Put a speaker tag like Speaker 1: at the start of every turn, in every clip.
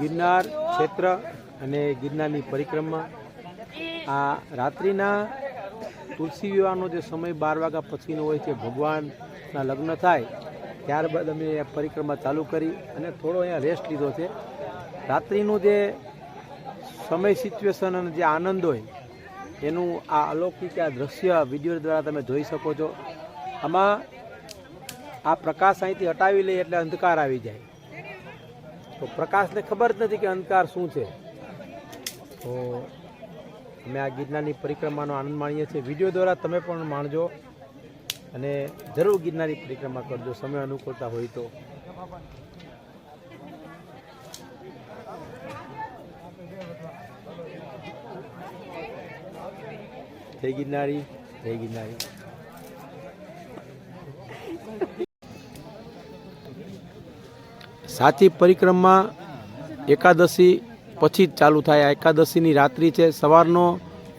Speaker 1: ગિરનાર ક્ષેત્ર અને ગિરનારની પરિક્રમા. આ રાત્રિના તુલસી વિવાહનો જે સમય બાર વાગ્યા પછીનો હોય છે ભગવાનના લગ્ન થાય, ત્યારબાદ અમે પરિક્રમા ચાલુ કરી અને થોડો અહીંયા રેસ્ટ લીધો છે. રાત્રિનું જે સમય સિચ્યુએશન અને જે આનંદ હોય, એનું આ અલૌકિક આ દ્રશ્ય વીડિયો દ્વારા તમે જોઈ શકો છો. આમાં આ પ્રકાશ અહીંથી હટાવી લઈએ એટલે અંધકાર આવી જાય. તો પ્રકાશને ખબર જ નથી કે અંધકાર શું છે. તો અમે આ ગિરનારની પરિક્રમાનો આનંદ માણીએ છીએ. વીડિયો દ્વારા તમે પણ માણજો અને જરૂર ગિરનારી પરિક્રમા કરજો. સમય અનુકૂળતા હોય તો. જય ગિરનારી જય ગિરનારી. સાચી પરિક્રમા એકાદશી પછી જ ચાલુ થાય. આ એકાદશીની રાત્રિ છે. સવારનો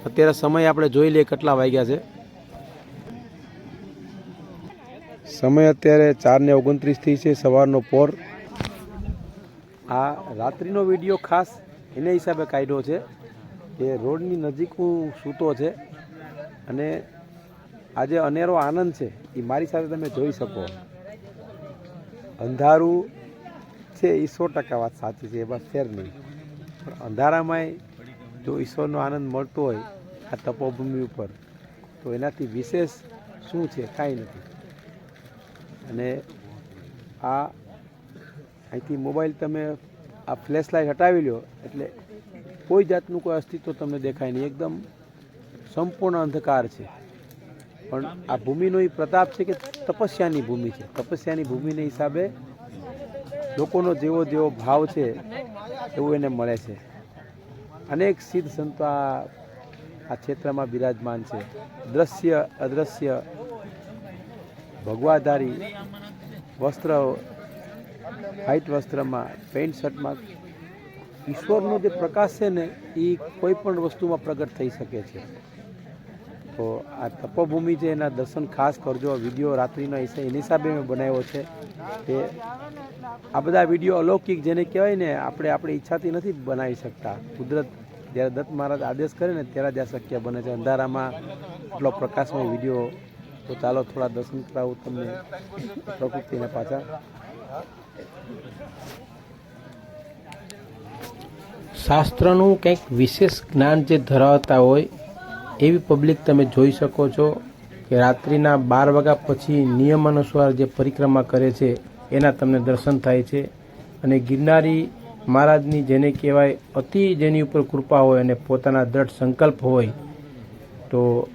Speaker 1: અત્યારે સમય આપણે જોઈ લઈએ કેટલા વાગ્યા છે. સમય અત્યારે ચાર ને ઓગણત્રીસથી છે. સવારનો પોર. આ રાત્રિનો વીડિયો ખાસ એને હિસાબે કાઢ્યો છે કે રોડની નજીક હું સૂતો છે અને આજે અનેરો આનંદ છે. એ મારી સાથે તમે જોઈ શકો. અંધારું છે એ સો ટકા વાત સાચી છે એમાં ફેર નહીં. પણ અંધારામાંય જો ઈશ્વરનો આનંદ મળતો હોય આ તપોભૂમિ ઉપર, તો એનાથી વિશેષ શું છે, કાંઈ નથી. અને આ અહીંથી મોબાઈલ તમે આ ફ્લેશ લાઇટ હટાવી લ્યો, એટલે કોઈ જાતનું કોઈ અસ્તિત્વ તમને દેખાય નહીં. એકદમ સંપૂર્ણ અંધકાર છે. પણ આ ભૂમિનો એ પ્રતાપ છે કે તપસ્યાની ભૂમિ છે. તપસ્યાની ભૂમિને હિસાબે લોકોનો જેવો જેવો ભાવ છે, એવું એને મળે છે. અનેક સિદ્ધ સંતો આ આ ક્ષેત્રમાં બિરાજમાન છે. દ્રશ્ય, અદ્રશ્ય, ભગવાધારી વસ્ત્ર વ્હાઇટ વસ્ત્રમાં પેન્ટ શર્ટમાં, ઈશ્વરનો જે પ્રકાશ છે ને એ કોઈ પણ વસ્તુમાં પ્રગટ થઈ શકે છે. તો આ તપોભૂમિ છે, એના દર્શન ખાસ કરજો. વીડિયો રાત્રિના હિસાબે એની હિસાબે મેં બનાવ્યો છે. કે આ બધા વીડિયો અલૌકિક, જેને કહેવાય ને, આપણે આપણી ઈચ્છાથી નથી બનાવી શકતા. કુદરત જ્યારે દત્ત મહારાજ આદેશ કરે ને, ત્યારે જ આ શક્ય બને છે. અંધારામાં એટલો પ્રકાશમય વીડિયો, તો ચાલો થોડા દર્શન કરાવું તમને પ્રકૃતિને પાછા. શાસ્ત્રનું કંઈક વિશેષ જ્ઞાન જે ધરાવતા હોય એવી પબ્લિક તમે જોઈ શકો છો કે રાત્રિના બાર વાગ્યા પછી નિયમ અનુસાર જે પરિક્રમા કરે છે એના તમને દર્શન થાય છે. અને ગિરનારી મહારાજની જેને કહેવાય અતિ જેની ઉપર કૃપા હોય અને પોતાના દ્રઢ સંકલ્પ હોય તો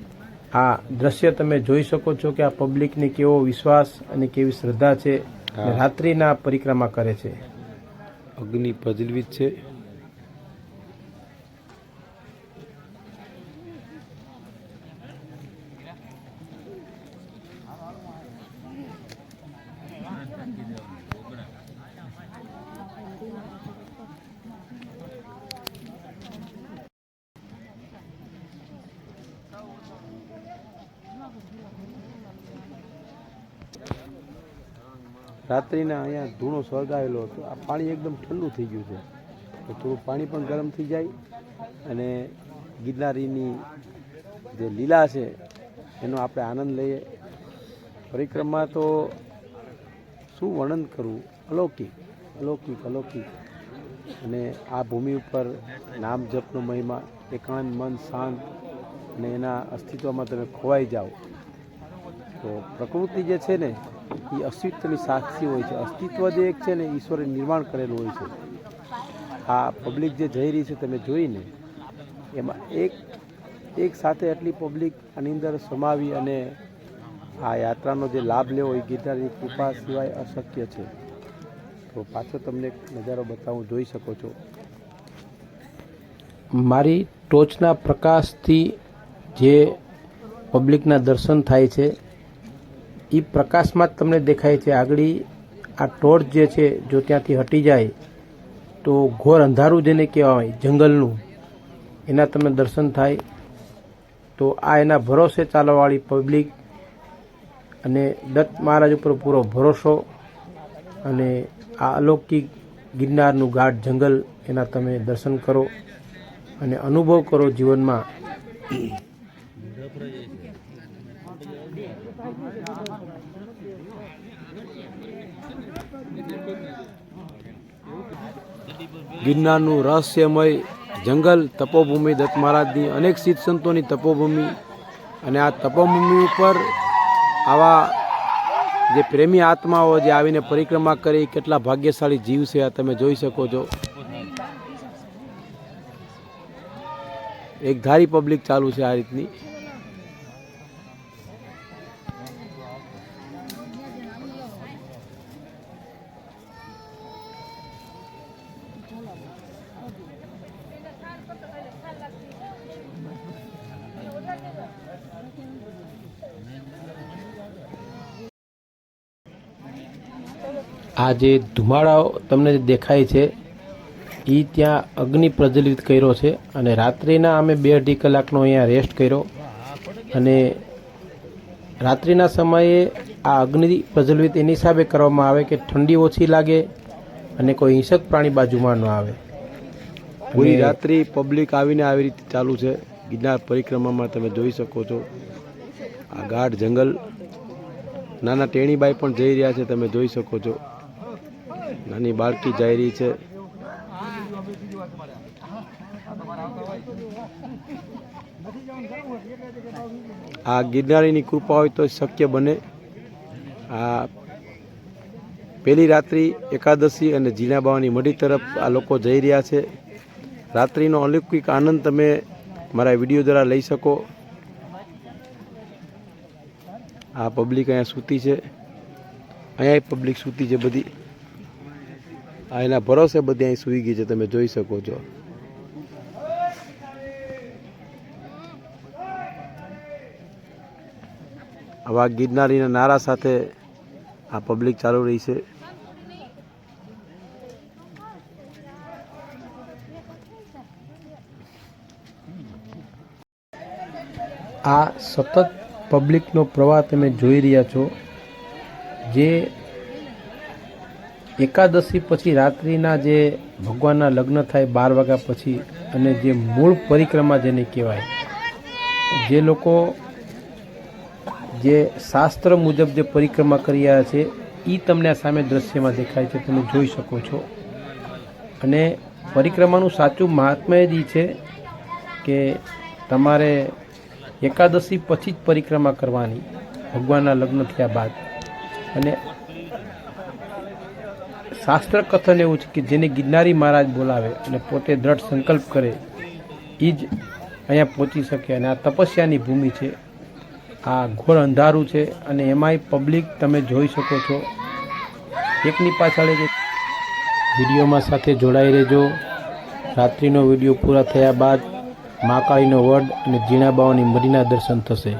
Speaker 1: આ દ્રશ્ય તમે જોઈ શકો છો કે આ પબ્લિકને કેવો વિશ્વાસ અને કેવી શ્રદ્ધા છે રાત્રિના પરિક્રમા કરે છે. અગ્નિ પ્રજ્વલિત છે. રાત્રિના અહીંયા ધૂણો સળગાવેલો હતો. આ પાણી એકદમ ઠંડુ થઈ ગયું છે. તો થોડું પાણી પણ ગરમ થઈ જાય અને ગિરનારીની જે લીલા છે, એનો આપણે આનંદ લઈએ. પરિક્રમા તો શું વર્ણન કરવું અલૌકિક અલૌકિક અલૌકિક. અને આ ભૂમિ ઉપર નામ જપનો મહિમા, એકાંત, મન શાંત અને એના અસ્તિત્વમાં તમે ખોવાઈ જાઓ. તો પ્રકૃતિ જે છે ને, એ અસ્તિત્વની સાક્ષી હોય છે. અસ્તિત્વ જે એક છે ને ઈશ્વરે નિર્માણ કરેલું હોય છે. આ પબ્લિક જે જઈ રહી છે, તમે જોઈને, એમાં એક એક સાથે આટલી પબ્લિક આની અંદર સમાવી અને આ યાત્રાનો જે લાભ લેવો એ ગીતાની કૃપા સિવાય અશક્ય છે. તો પાછો તમને એક નજારો બતાવું જોઈ શકો છો. મારી ટોચના પ્રકાશથી જે પબ્લિકના દર્શન થાય છે એ પ્રકાશમાં જ તમને દેખાય છે આગળ આ ટોર્ચ જે છે, જો ત્યાંથી હટી જાય, તો ઘોર અંધારું જેને કહેવાય, જંગલનું, એના તમને દર્શન થાય. તો આ એના ભરોસે ચાલવાવાળી પબ્લિક અને દત્ત મહારાજ ઉપર પૂરો ભરોસો
Speaker 2: અને આ અલૌકિક ગિરનારનું ગાઢ જંગલ એના તમે દર્શન કરો અને અનુભવ કરો જીવનમાં.
Speaker 1: ગિરનારનું રહસ્યમય જંગલ, તપોભૂમિ, દત્ત મહારાજની અનેક સિદ્ધ સંતોની તપોભૂમિ અને આ તપોભૂમિ ઉપર આવા જે પ્રેમી આત્માઓ જે આવીને પરિક્રમા કરી કેટલા ભાગ્યશાળી જીવ છે આ તમે જોઈ શકો છો. એક ધારી પબ્લિક ચાલુ છે આ રીતની.
Speaker 2: આ જે ધુમાડાઓ તમને જે દેખાય છે એ ત્યાં અગ્નિ પ્રજ્વલિત કર્યો છે અને રાત્રિના અમે બે અઢી કલાકનો અહીંયા રેસ્ટ કર્યો. અને રાત્રિના સમયે આ અગ્નિ પ્રજ્વલિત એની હિસાબે કરવામાં આવે કે ઠંડી ઓછી લાગે અને કોઈ હિંસક પ્રાણી બાજુમાં ન આવે.
Speaker 1: પૂરી રાત્રિ પબ્લિક આવીને આવી રીતે ચાલુ છે. ગિરનાર પરિક્રમામાં તમે જોઈ શકો છો. આ ગાઢ જંગલ. નાના ટેણીબાઈ પણ જઈ રહ્યા છે તમે જોઈ શકો છો. નાની બાળકી જઈ રહી છે. આ ગિરનારીની કૃપા હોય તો શક્ય બને. આ પહેલી રાત્રિ એકાદશી અને જીણા બાવાની મઢી તરફ આ લોકો જઈ રહ્યા છે. રાત્રિનો અલૌકિક આનંદ તમે મારા વીડિયો દ્વારા લઈ શકો. આ પબ્લિક અહીંયા સૂતી છે. અહીંયા પબ્લિક સૂતી છે બધી. આ એના ભરોસે બધી અહીં સૂઈ ગઈ છે, તમે જોઈ શકો છો. આવા ગિરનારીના નારા સાથે આ પબ્લિક ચાલુ રહી છે.
Speaker 2: આ સતત પબ્લિકનો પ્રવાહ તમે જોઈ રહ્યા છો, જે એકાદશી પછી રાત્રિના જે ભગવાનના લગ્ન થાય બાર વાગ્યા પછી અને જે મૂળ પરિક્રમા જેને કહેવાય, જે લોકો જે શાસ્ત્ર મુજબ જે પરિક્રમા કરી રહ્યા છે એ તમને આ સામે દ્રશ્યમાં દેખાય છે, તમે જોઈ શકો છો. અને પરિક્રમાનું સાચું મહાત્મા જ એ છે કે તમારે એકાદશી પછી જ પરિક્રમા કરવાની, ભગવાનના લગ્ન થયા બાદ. અને શાસ્ત્ર કથન એવું છે કે જેને ગિરનારી મહારાજ બોલાવે અને પોતે દ્રઢ સંકલ્પ કરે એ જ અહીંયા પહોંચી શકે. અને આ તપસ્યાની ભૂમિ છે. આ ઘોર અંધારું છે અને એમાંય પબ્લિક તમે જોઈ શકો છો. એકની પાછળ એક વિડીયોમાં સાથે જોડાઈ રહેજો. રાત્રિનો વીડિયો પૂરા થયા બાદ મહાકાળીનો વડ અને જીણાબાવાની મરીના દર્શન થશે.